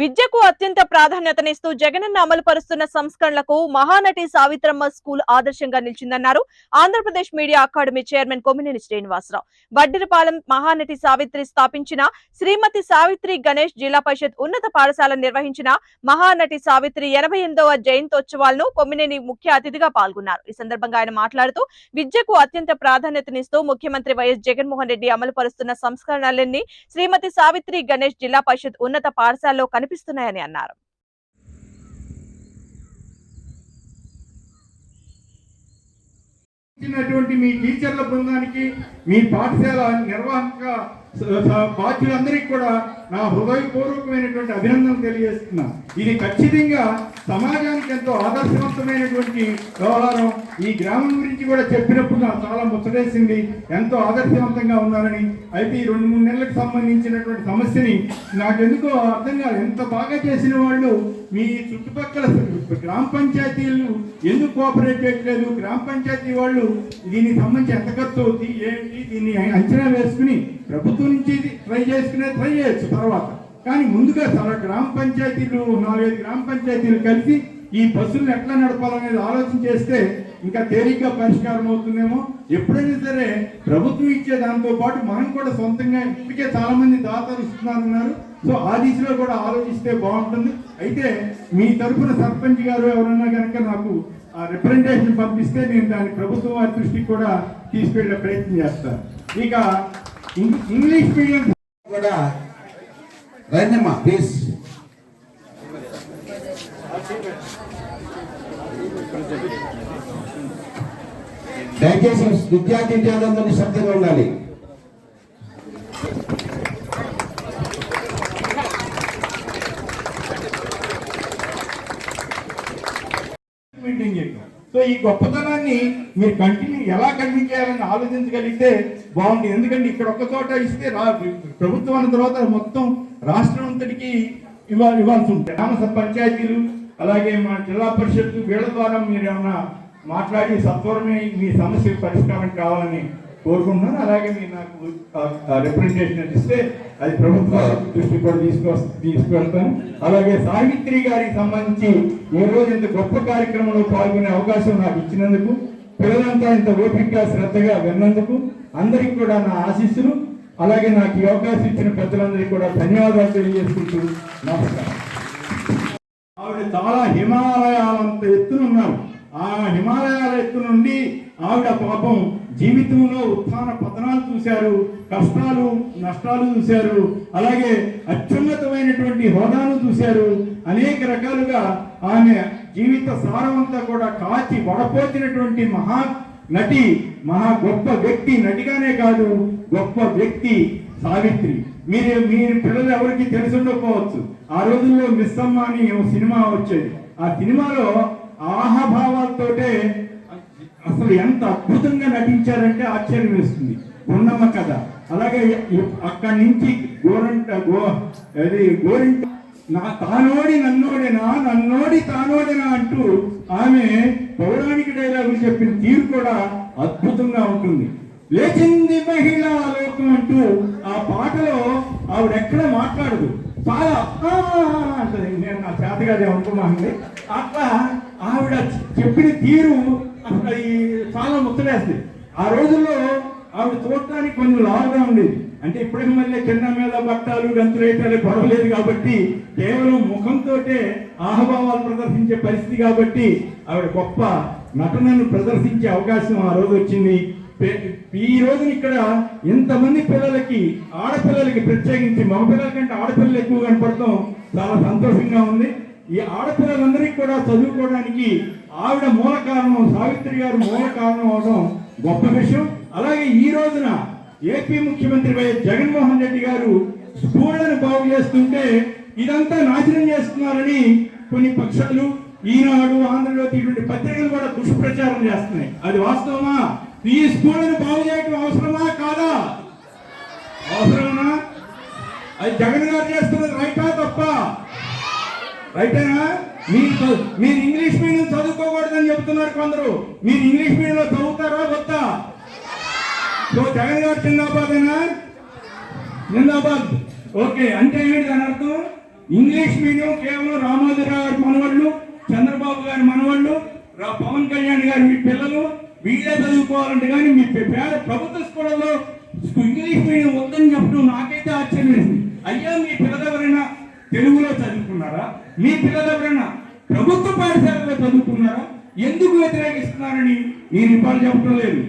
విద్యకు అత్యంత ప్రాధాన్యతనిస్తూ జగనన్న అమలు పరుస్తున్న సంస్కరణలకు మహానటి సావిత్రమ్మ స్కూల్ ఆదర్శంగా నిలిచిందన్నారు. Andhra Pradesh media academy chairman Kommineni Srinivasa Rao. Vaddirapalem Mahanati Savitri స్థాపించిన శ్రీమతి సావిత్రి గణేష్ జిల్లా పరిషత్ ఉన్నత పాఠశాల నిర్వహించిన మహానటి సావిత్రి ఎనభై ఎనిమిదవ జయంతోత్సవాలను కొమ్మినేని ముఖ్య అతిథిగా పాల్గొన్నారు. ఈ సందర్భంగా ఆయన మాట్లాడుతూ విద్యకు అత్యంత ప్రాధాన్యతనిస్తూ ముఖ్యమంత్రి వైఎస్ జగన్మోహన్ రెడ్డి అమలు పరుస్తున్న సంస్కరణలన్నీ శ్రీమతి సావిత్రి గణేష్ జిల్లా పరిషత్ ఉన్నత పాఠశాలలో కనిపిస్తున్నాయని అన్నారు. ఇచ్చినటువంటి మీ టీచర్ల బృందానికి మీ పాఠశాల నిర్వాహక బాధ్యులందరికీ కూడా నా హృదయపూర్వకమైనటువంటి అభినందనలు తెలియజేస్తున్నా. ఇది ఖచ్చితంగా సమాజానికి ఎంతో ఆదర్శవంతమైనటువంటి వ్యవహారం. ఈ గ్రామం గురించి కూడా చెప్పినప్పుడు నాకు చాలా ముచ్చటేసింది. ఎంతో ఆదర్శవంతంగా ఉన్నారని అయితే ఈ రెండు మూడు నెలలకు సంబంధించినటువంటి సమస్యని నాకెందుకో అర్థం కాదు. ఎంత బాగా చేసిన వాళ్ళు మీ చుట్టుపక్కల గ్రామ పంచాయతీలు ఎందుకు కోఆపరేట్ చేయట్లేదు? గ్రామ పంచాయతీ వాళ్ళు దీనికి సంబంధించి ఎంత ఖర్చు అవుతుంది ఏంటి దీన్ని అంచనా వేసుకుని ప్రభుత్వం నుంచి ట్రై చేసుకునే ట్రై చేయొచ్చు తర్వాత. కానీ ముందుగా చాలా గ్రామ పంచాయతీలు నాలుగైదు గ్రామ పంచాయతీలు కలిసి ఈ బస్సులను ఎట్లా నడపాలనేది ఆలోచన చేస్తే ఇంకా తేలిగ్గా పరిష్కారం అవుతుందేమో. ఎప్పుడైనా సరే ప్రభుత్వం ఇచ్చే దాంతో పాటు మనం కూడా సొంతంగా ఇప్పటికే చాలా మంది దాతలు ఇస్తున్నారన్నారు సో ఆ దిశలో కూడా ఆలోచిస్తే బాగుంటుంది. అయితే మీ తరఫున సర్పంచ్ గారు ఎవరన్నా కనుక నాకు రిప్రజెంటేషన్ పంపిస్తే నేను దాన్ని ప్రభుత్వం వారి దృష్టికి కూడా తీసుకెళ్ళే ప్రయత్నం చేస్తాను. ఇక ఇంగ్- ఇంగ్లీష్ మీడియం కూడా రండమ్మా ప్లీజ్ దయచేసి విద్యార్థి విద్యార్థులందరూ నిశ్శబ్దంగా ఉండాలి. మీటింగ్ చేయడం సో ఈ గొప్పతనాన్ని మీరు కంటిన్యూ ఎలా కంటిన్యూ చేయాలని ఆలోచించగలిగితే బాగుంది. ఎందుకంటే ఇక్కడ ఒక్క చోట ఇస్తే రా ప్రభుత్వం అన్న తర్వాత మొత్తం రాష్ట్రం అంతటికి ఇవ్వాలి ఇవ్వాల్సి ఉంటుంది. గ్రామ పంచాయతీలు అలాగే మా జిల్లా పరిషత్ వీళ్ళ ద్వారా మీరు ఏమైనా మాట్లాడి సత్వరమే మీ సమస్య పరిష్కారం కావాలని కోరుకుంటున్నాను. అలాగే మీరు నాకు రిప్రజెంటేషన్ ఇస్తే అది ప్రభుత్వ దృష్టి కూడా తీసుకొ తీసుకెళ్తాను అలాగే సావిత్రి గారికి సంబంధించి ఈ రోజు ఇంత గొప్ప కార్యక్రమంలో పాల్గొనే అవకాశం నాకు ఇచ్చినందుకు పిల్లలంతా ఇంత ఓపికగా శ్రద్ధగా విన్నందుకు అందరికీ కూడా నా ఆశీస్సులు. అలాగే నాకు ఈ అవకాశం ఇచ్చిన పెద్దలందరికీ కూడా ధన్యవాదాలు తెలియజేసుకుంటూ నమస్కారం. ఆవిడ చాలా హిమాలయాలంత ఎత్తున ఉన్నారు. ఆ హిమాలయాల ఎత్తు నుండి ఆవిడ పాపం జీవితంలో ఉత్థాన పతనాలు చూశారు కష్టాలు నష్టాలు చూశారు అలాగే అత్యున్నతమైనటువంటి హోదాను చూశారు. అనేక రకాలుగా ఆమె జీవిత సారం అంతా కూడా కాచి వడపోచినటువంటి మహా నటి మహా గొప్ప వ్యక్తి నటిగానే కాదు గొప్ప వ్యక్తి సావిత్రి. మీరు మీ పిల్లలు ఎవరికి తెలిసి ఉండకపోవచ్చు. ఆ రోజుల్లో మిస్సమ్మ అని సినిమా వచ్చేది. ఆ సినిమాలో ఆహాభావాలతోటే అసలు ఎంత అద్భుతంగా నటించారంటే ఆశ్చర్యం వేస్తుంది. ఉన్నమ్మ కథ. అలాగే అక్కడి నుంచి గోరంట గో అది గోరింట నా తానోడి నన్నోడేనా నన్నోడి తానోడేనా అంటూ ఆమె పౌరాణిక డైలాగులు చెప్పిన తీరు కూడా అద్భుతంగా ఉంటుంది. లేచింది మహిళా లోకం అంటూ ఆ పాటలో ఆవిడెక్కడ మాట్లాడదు. చాలా అంటది. నేను నా చేతగాదే అనుకున్నానండి. అట్లా ఆవిడ చెప్పిన తీరు అసలు ఈ చాలా ముచ్చలేస్తుంది ఆ రోజుల్లో ఆవిడ చూడటానికి కొంచెం లావుగా ఉండేది. అంటే ఇప్పటికి మళ్ళీ చిన్న మీద బట్టాలు గంతులేటాలు గొడవలేదు కాబట్టి కేవలం ముఖంతో ఆహభావాలు ప్రదర్శించే పరిస్థితి కాబట్టి ఆవిడ గొప్ప నటనను ప్రదర్శించే అవకాశం ఆ రోజు వచ్చింది. ఈ రోజున ఇక్కడ ఇంతమంది పిల్లలకి ఆడపిల్లలకి ప్రత్యేకించి మగ పిల్లల కంటే ఆడపిల్లలు ఎక్కువ కనపడటం చాలా సంతోషంగా ఉంది. ఈ ఆడపిల్లలందరికీ కూడా చదువుకోవడానికి ఆవిడ మూల కారణం సావిత్రి గారు మూల కారణం అవడం గొప్ప విషయం. అలాగే ఈ రోజున ఏపీ ముఖ్యమంత్రి వైఎస్ జగన్మోహన్ రెడ్డి గారు స్కూళ్ళను బాగు చేస్తుంటే ఇదంతా నాశనం చేస్తున్నారని కొన్ని పక్షాలు ఈనాడు ఆంధ్రజ్యోతి ఇటువంటి పత్రికలు కూడా దుష్ప్రచారం చేస్తున్నాయి. అది వాస్తవమా? ఈ స్కూళ్ళను బాగు చేయడం అవసరమా? కాదా? అవసరమా అది జగన్ గారు చేస్తున్నది రైటా తప్ప? రైటేనా? మీరు మీరు ఇంగ్లీష్ మీడియం చదువుకోకూడదని చెప్తున్నారు కొందరు. మీరు ఇంగ్లీష్ మీడియంలో చదువుతారా? వద్దా? సో జగన్ గారు జిందాబాదేనా? జిందాబాద్. ఓకే అంటే ఏంటి దాని అర్థం? ఇంగ్లీష్ మీడియం కేవలం రామోజీరావు గారి మనవాళ్ళు చంద్రబాబు గారి మనవాళ్ళు రా- పవన్ కళ్యాణ్ గారి మీ పిల్లలు వీళ్ళే చదువుకోవాలంటే కానీ మీ పేద ప్రభుత్వ స్కూళ్ళలో ఇంగ్లీష్ మీడియం వద్దని చెప్పడం నాకైతే ఆశ్చర్యం వేసింది అయ్యా మీ పిల్లలు ఎవరైనా తెలుగులో చదువుకున్నారా? మీ పిల్లలు ఎవరైనా ప్రభుత్వ పాఠశాలలో చదువుకున్నారా? ఎందుకు వ్యతిరేకిస్తున్నారని నేను ఇబ్బంది చెప్పడం లేదు.